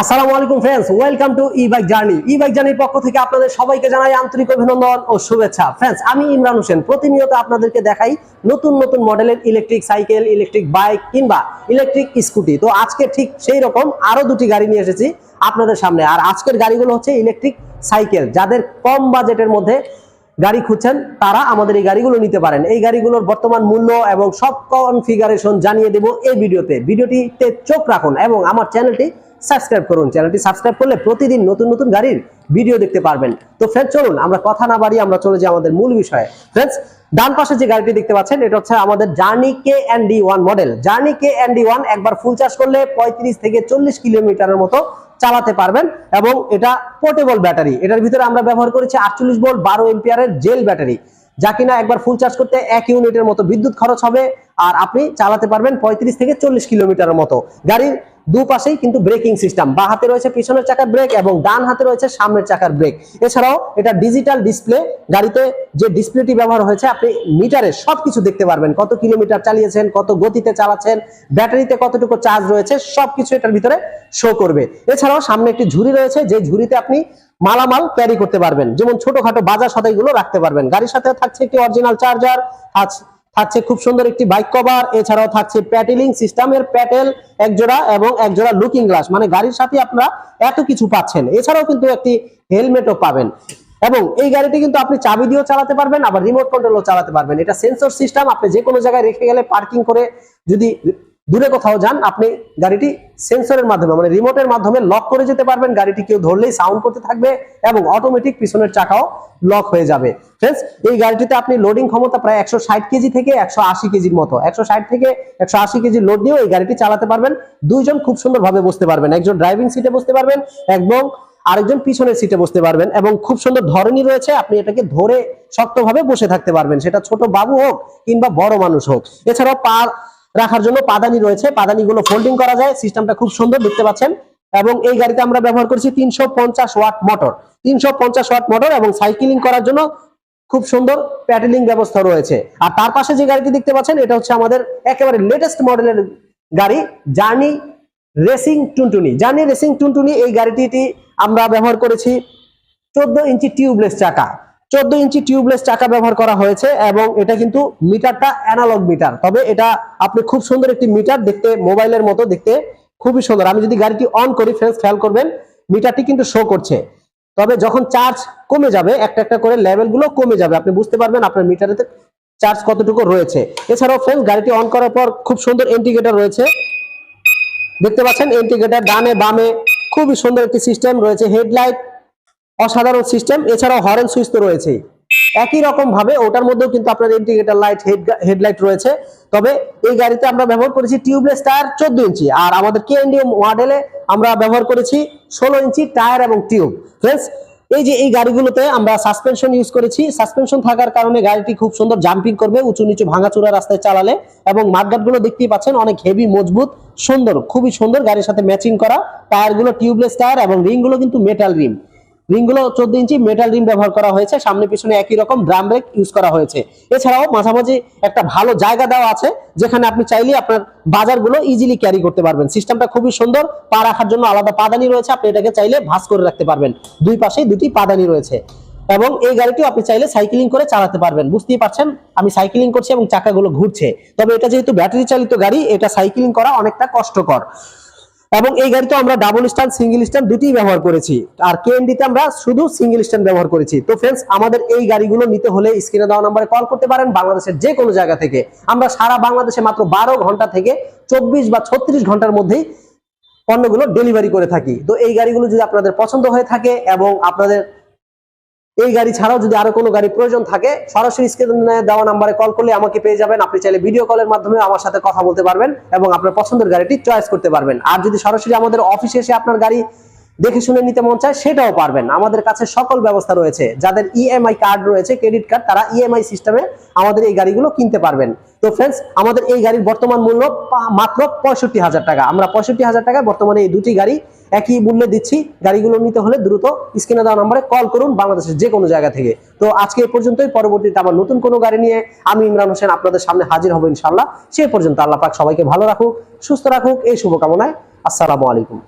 আসসালামু আলাইকুম friends welcome to e bike journey e bike জার্নির পক্ষ থেকে আপনাদের সবাইকে জানাই আন্তরিক অভিনন্দন ও শুভেচ্ছা। ফ্রেন্ডস আমি ইমরান হোসেন। প্রতিনিয়ত আপনাদেরকে দেখাই নতুন নতুন মডেলের ইলেকট্রিক সাইকেল ইলেকট্রিক বাইক কিংবা ইলেকট্রিক স্কুটি তো আজকে ঠিক সেই রকম আরও দুটি গাড়ি নিয়ে এসেছি আপনাদের সামনে। আর আজকের গাড়িগুলো হচ্ছে ইলেকট্রিক সাইকেল যাদের কম বাজেটের মধ্যে গাড়ি খুঁজছেন, তারা আমাদের এই গাড়িগুলো নিতে পারেন। এই গাড়িগুলোর বর্তমান মূল্য এবং সব কনফিগারেশন জানিয়ে দেব এই ভিডিওতে। ভিডিওটিতে চোখ রাখুন এবং আমার চ্যানেলটি সাবস্ক্রাইব করুন। চ্যানেলটি সাবস্ক্রাইব করলে প্রতিদিন নতুন নতুন গাড়ির ভিডিও দেখতে পারবেন। তো ফ্রেন্ড চলুন, আমরা কথা না বাড়িয়ে আমরা চলে যাই আমাদের মূল বিষয়ে। ফ্রেন্ডস ডান পাশে যে গাড়িটি দেখতে পাচ্ছেন, এটা হচ্ছে আমাদের journey K N D one model journey K N D one একবার ফুল চার্জ করলে পঁয়ত্রিশ থেকে চল্লিশ কিলোমিটারের মতো চালাতে পারবেন এবং এটা পোর্টেবল ব্যাটারি এটার ভিতরে আমরা ব্যবহার করেছি আটচল্লিশ ভোল্ট বারো এম্পিয়ারের জেল ব্যাটারি যা কিনা একবার ফুল চার্জ করতে এক ইউনিটের মতো বিদ্যুৎ খরচ হবে। আর আপনি চালাতে পারবেন পঁয়ত্রিশ থেকে চল্লিশ কিলোমিটারের মতো। গাড়ির দুপাশেই কিন্তু ব্রেকিং সিস্টেম বা হাতে রয়েছে পিছনের চাকার ব্রেক এবং ডান হাতে রয়েছে সামনের চাকার ব্রেক এছাড়াও এটা ডিজিটাল ডিসপ্লে গাড়িতে যে ডিসপ্লেটি ব্যবহার হয়েছে, আপনি মিটারে সবকিছু দেখতে পারবেন। কত কিলোমিটার চালিয়েছেন, কত গতিতে চালাচ্ছেন, ব্যাটারিতে কতটুকু চার্জ রয়েছে, সবকিছু এটার ভিতরে শো করবে। এছাড়াও সামনে একটি ঝুড়ি রয়েছে, যে ঝুড়িতে আপনি মালামাল ক্যারি করতে পারবেন। যেমন ছোটখাটো বাজার সদাইগুলো রাখতে পারবেন। গাড়ির সাথে থাকছে একটি অরিজিনাল চার্জার থাকছে খুব সুন্দর একটি বাইক কভার এছাড়াও থাকছে প্যাটেলিং সিস্টেমের প্যাটেল এক জোড়া এবং এক জোড়া লুকিং গ্লাস মানে গাড়ির সাথে আপনারা এত কিছু পাচ্ছেন। এছাড়াও কিন্তু একটি হেলমেটও পাবেন। এবং এই গাড়িটি কিন্তু আপনি চাবি দিয়েও চালাতে পারবেন, আবার রিমোট কন্ট্রোলও চালাতে পারবেন। এটা সেন্সর সিস্টেম আপনি যে কোনো জায়গায় রেখে গেলে পার্কিং করে যদি দূরে কোথাও যান, আপনি গাড়িটি সেন্সরের মাধ্যমে মানে রিমোটের মাধ্যমে লক করে যেতে পারবেন। গাড়িটি কেউ ধরলেই সাউন্ড করতে থাকবে এবং অটোমেটিক পিছনের চাকাও লক হয়ে যাবে। ফ্রেন্ডস এই গাড়িটিতে আপনি লোডিং ক্ষমতা প্রায় একশো ষাট কেজি থেকে একশো আশি কেজির মতো, একশো ষাট থেকে একশো আশি কেজি লোড নিয়েও এই গাড়িটি চালাতে পারবেন। দুইজন খুব সুন্দরভাবে বসতে পারবেন। একজন ড্রাইভিং সিটে বসতে পারবেন এবং আরেকজন পিছনের সিটে বসতে পারবেন এবং খুব সুন্দর ধরনী রয়েছে, আপনি এটাকে ধরে শক্তভাবে বসে থাকতে পারবেন। সেটা ছোট বাবু হোক কিংবা বড় মানুষ হোক। এছাড়াও পা রাখার জন্য পাদানি রয়েছে। পাদানিগুলো ফোল্ডিং করা যায়। সিস্টেমটা খুব সুন্দর, দেখতে পাচ্ছেন। এবং এই গাড়িতে আমরা ব্যবহার করছি তিনশো পঞ্চাশ ওয়াট মোটর। তিনশো পঞ্চাশ ওয়াট মোটর এবং সাইকেলিং করার জন্য খুব সুন্দর প্যাটেলিং ব্যবস্থা রয়েছে। আর তার পাশে যে গাড়িটি দেখতে পাচ্ছেন, এটা হচ্ছে আমাদের একেবারে লেটেস্ট মডেলের গাড়ি journey racing Tuntuni journey racing Tuntuni এই গাড়িটি আমরা ব্যবহার করেছি চোদ্দ ইঞ্চি টিউবলেস চাকা। চোদ্দ ইঞ্চি টিউবলেস চাকা ব্যবহার করা হয়েছে এবং এটা কিন্তু মিটারটা অ্যানালগ মিটার। তবে এটা আপনি খুব সুন্দর একটি মিটার দেখতে, মোবাইলের মতো দেখতে খুবই সুন্দর। আমি যদি গাড়িটি অন করি ফ্রেন্ডস খেয়াল করবেন, মিটারটি কিন্তু শো করছে। তবে যখন চার্জ কমে যাবে, একটা একটা করে লেভেলগুলো কমে যাবে। আপনি বুঝতে পারবেন আপনার মিটারেতে চার্জ কতটুকু রয়েছে। এছাড়াও ফ্রেন্ডস গাড়িটি অন করার পর খুব সুন্দর ইন্ডিকেটর রয়েছে। দেখতে পাচ্ছেন ইন্ডিকেটর ডানে বামে খুবই সুন্দর একটি সিস্টেম রয়েছে হেডলাইট অসাধারণ সিস্টেম। এছাড়াও হরেন সুইচ তো রয়েছে। একই রকম ভাবে ওটার মধ্যেও কিন্তু আপনার ইন্ডিকেটর লাইট হেডলাইট রয়েছে। তবে এই গাড়িতে আমরা ব্যবহার করেছি টিউবলেস টায়ার চোদ্দ ইঞ্চি। আর আমাদের কে এনডিও মডেলে আমরা ব্যবহার করেছি ষোলো ইঞ্চি টায়ার এবং টিউব। ফ্রেন্ডস এই যে এই গাড়িগুলোতে আমরা সাসপেনশন ইউজ করেছি সাসপেনশন থাকার কারণে গাড়িটি খুব সুন্দর জাম্পিং করবে, উঁচু নিচু ভাঙাচুরা রাস্তায় চালালে এবং মাঠঘাটগুলো দেখতেই পাচ্ছেন অনেক হেভি মজবুত, সুন্দর, খুবই সুন্দর গাড়ির সাথে ম্যাচিং করা। টায়ারগুলো টিউবলেস টায়ার এবং রিংগুলো কিন্তু মেটাল রিম রিংগুলো চোদ্দ ইঞ্চি মেটাল রিং ব্যবহার করা হয়েছে। সামনে পিছনে একই রকম ড্রাম ব্রেক ইউজ করা হয়েছে। এছাড়াও মাঝামাঝি একটা ভালো জায়গা দেওয়া আছে, যেখানে আপনি চাইলে আপনার বাজারগুলো ইজিলি ক্যারি করতে পারবেন। সিস্টেমটা খুবই সুন্দর, পা রাখার জন্য আলাদা পাদানি রয়েছে, আপনি এটাকে চাইলে ভাস করে রাখতে পারবেন। দুই পাশে দুটি পাদানি রয়েছে। এবং এই গাড়িটিও আপনি চাইলে সাইকেলিং করে চালাতে পারবেন। বুঝতেই পারছেন, আমি সাইকেলিং করছি এবং চাকাগুলো ঘুরছে। তবে এটা যেহেতু ব্যাটারি চালিত গাড়ি, এটা সাইকেলিং করা অনেকটা কষ্টকর। এবং এই গাড়িতে আমরা ডাবল স্ট্যান্ড সিঙ্গেল স্ট্যান্ড দুটি ব্যবহার করেছি। আর কেএনডিতে আমরা শুধু সিঙ্গেল স্ট্যান্ড ব্যবহার করেছি। তো ফ্রেন্ডস আমাদের এই গাড়িগুলো নিতে হলে স্ক্রিনে দেওয়া নাম্বারে কল করতে পারেন। বাংলাদেশের যে কোনো জায়গা থেকে। আমরা সারা বাংলাদেশে মাত্র বারো ঘণ্টা থেকে চব্বিশ বা ছত্রিশ ঘণ্টার মধ্যেই পণ্যগুলো ডেলিভারি করে থাকি। তো এই গাড়িগুলো যদি আপনাদের পছন্দ হয়ে থাকে এবং আপনাদের এই গাড়ি ছাড়াও যদি আরও কোনো গাড়ি প্রয়োজন থাকে, সরাসরি স্ক্রিনে দেওয়া নাম্বারে কল করলে আমাকে পেয়ে যাবেন। আপনি চাইলে ভিডিও কলের মাধ্যমে আমার সাথে কথা বলতে পারবেন এবং আপনার পছন্দের গাড়িটি চয়েস করতে পারবেন। আর যদি সরাসরি আমাদের অফিসে এসে আপনার গাড়ি দেখে শুনে নিতে মন চায়, সেটাও পারবেন। আমাদের কাছে সকল ব্যবস্থা রয়েছে। যাদের ইএমআই কার্ড রয়েছে ক্রেডিট কার্ড তারা ইএমআই সিস্টেমে আমাদের এই গাড়িগুলো কিনতে পারবেন। তো ফ্রেন্ডস আমাদের এই গাড়ির বর্তমান মূল্য মাত্র পঁয়ষট্টি হাজার টাকা। আমরা পঁয়ষট্টি হাজার টাকায় বর্তমানে এই দুটি গাড়ি একই মূল্যে দিচ্ছি। গাড়িগুলো নিতে হলে দ্রুত স্ক্রিনে দেওয়া নম্বরে কল করুন বাংলাদেশের যে কোনো জায়গা থেকে। তো আজকে এ পর্যন্তই। পরবর্তীতে আবার নতুন কোনো গাড়ি নিয়ে আমি ইমরান হোসেন আপনাদের সামনে হাজির হব ইনশাল্লাহ সে পর্যন্ত আল্লাহ পাক সবাইকে ভালো রাখুক, সুস্থ রাখুক। এই শুভকামনায় আসসালামু আলাইকুম।